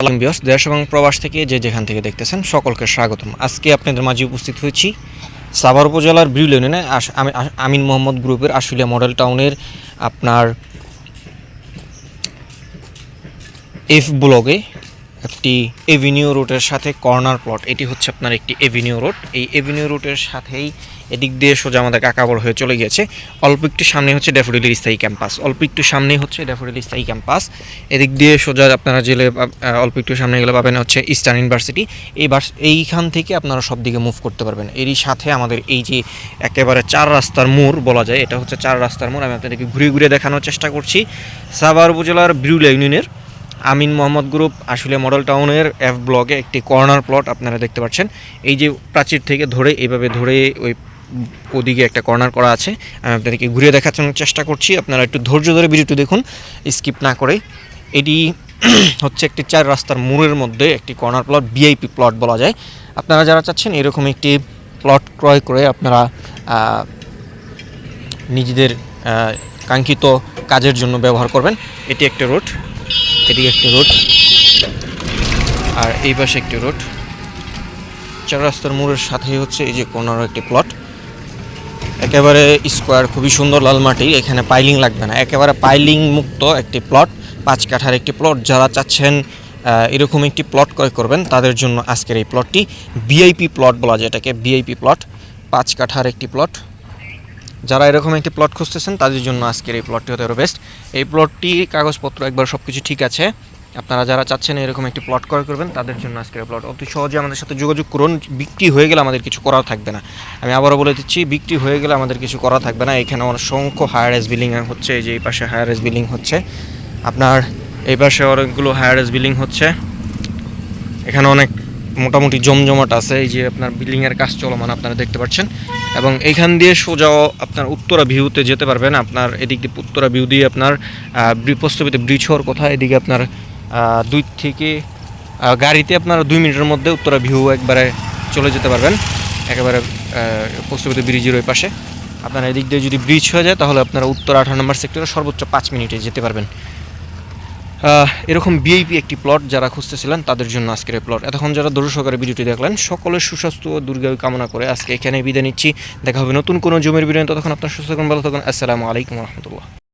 বিয়স দেশ এবং প্রবাস থেকে যে যেখান থেকে দেখতেছেন সকলকে স্বাগতম। আজকে আপনাদের মাঝে উপস্থিত হয়েছি সাভার উপজেলার ব্রিউল ইউনিয়নে আমিন মোহাম্মদ গ্রুপের আশুলিয়া মডেল টাউনের আপনার এফ ব্লগে একটি এভিনিউ রোডের সাথে কর্নার প্লট এটি হচ্ছে আপনার একটি এভিনিউ রোড এই এভিনিউ রোডের সাথেই এদিক দিয়ে সোজা আমাদের কাকাবর হয়ে চলে গিয়েছে। অল্প একটু সামনে হচ্ছে ড্যাফোডিলের স্থায়ী ক্যাম্পাস অল্প একটু সামনে হচ্ছে ড্যাফোডিল স্থায়ী ক্যাম্পাস এদিক দিয়ে সোজা আপনারা জেলে অল্প একটু সামনে গেলে পাবেন হচ্ছে ইস্টার্ন ইউনিভার্সিটি এই বাস এইখান থেকে আপনারা সব দিকে মুভ করতে পারবেন। এরই সাথে আমাদের এই যে একেবারে চার রাস্তার মোড় বলা যায়, এটা হচ্ছে চার রাস্তার মোড়। আমি আপনাদেরকে ঘুরে ঘুরে দেখানোর চেষ্টা করছি। সাভার উপজেলার বিরুলিয়া ইউনিয়নের আমিন মোহাম্মদ গ্রুপ আসলে মডেল টাউনের এফ ব্লকে একটি কর্নার প্লট আপনারা দেখতে পাচ্ছেন। এই যে প্রাচীর থেকে ধরে, এইভাবে ধরে ওই ওদিকে একটা কর্নার করা আছে। আমি আপনাদেরকে ঘুরে দেখানোর চেষ্টা করছি। আপনারা একটু ধৈর্য ধরে ভিডিওটি দেখুন, স্কিপ না করে। এটি হচ্ছে একটি চার রাস্তার মোড়ের মধ্যে একটি কর্নার প্লট ভিআইপি প্লট বলা যায়। আপনারা যারা চাচ্ছেন এরকম একটি প্লট ক্রয় করে আপনারা নিজেদের কাঙ্ক্ষিত কাজের জন্য ব্যবহার করবেন। এটি একটা রোড। এদিকে একটি রোড। আর এই পাশে একটি রোড। চার রাস্তার মোড়ের সাথে হচ্ছে এই যে কোনারও একটি প্লট একেবারে স্কোয়ার খুবই সুন্দর লাল মাটি। এখানে পাইলিং লাগবে না। একেবারে পাইলিং মুক্ত একটি প্লট পাঁচ কাঠার একটি প্লট যারা চাচ্ছেন এরকম একটি প্লট ক্রয় করবেন, তাদের জন্য আজকের এই প্লটটি ভিআইপি প্লট বলা যায় এটাকে ভিআইপি প্লট পাঁচ কাঠার একটি প্লট যারা এরকম একটি প্লট খুঁজতেছেন, তাদের জন্য আজকের এই প্লটটি হতে পারে বেস্ট এই প্লটটি কাগজপত্র একবার সব কিছু ঠিক আছে। আপনারা যারা চাচ্ছেন এরকম একটি প্লট ক্রয় করবেন, তাদের জন্য আজকের প্লট অতি সহজে আমাদের সাথে যোগাযোগ করুন। বিক্রি হয়ে গেলে আমাদের কিছু করার থাকবে না। আমি আবারও বলে দিচ্ছি, বিক্রি হয়ে গেলে আমাদের কিছু করা থাকবে না। এখানে অসংখ্য হায়ার এস বিল্ডিং হচ্ছে, এই যে এই পাশে হায়ার এস বিল্ডিং হচ্ছে। আপনার এই পাশে অনেকগুলো হায়ার এস বিল্ডিং হচ্ছে। এখানে অনেক মোটামুটি জমজমাট আছে, এই যে আপনার বিল্ডিংয়ের কাজ চলমান আপনারা দেখতে পাচ্ছেন। এবং এইখান দিয়ে সোজাও আপনার উত্তরা ভিউতে যেতে পারবেন, আপনার এদিক দিয়ে উত্তরা ভিউ দিয়ে আপনার প্রস্তাবিত ব্রিজ হওয়ার কথা, এদিকে আপনার দুই থেকে গাড়িতে আপনার দুই মিনিটের মধ্যে উত্তরা ভিউ একবারে চলে যেতে পারবেন। একেবারে প্রস্তাবিত ব্রিজের ওই পাশে। আপনার এদিক দিয়ে যদি ব্রিজ হয়ে যায়, তাহলে আপনারা উত্তর আঠারো নম্বর সেক্টরে সর্বোচ্চ পাঁচ মিনিটে যেতে পারবেন। এরকম বিআইপি একটি প্লট যারা খুঁজতেছিলেন, তাদের জন্য আজকের এই প্লট এতক্ষণ যারা দূর সহকারে ভিডিওটি দেখলেন, সকলের সুস্বাস্থ্য ও দুর্গায়ু কামনা করে আজকে এখানে বিদায় নিচ্ছি। দেখা হবে নতুন কোনো জমির বিরিয়ানি ততক্ষণ আপনার সুস্থ ভালো থাকুন। আসসালামু আলাইকুম রহমতুল্লাহ।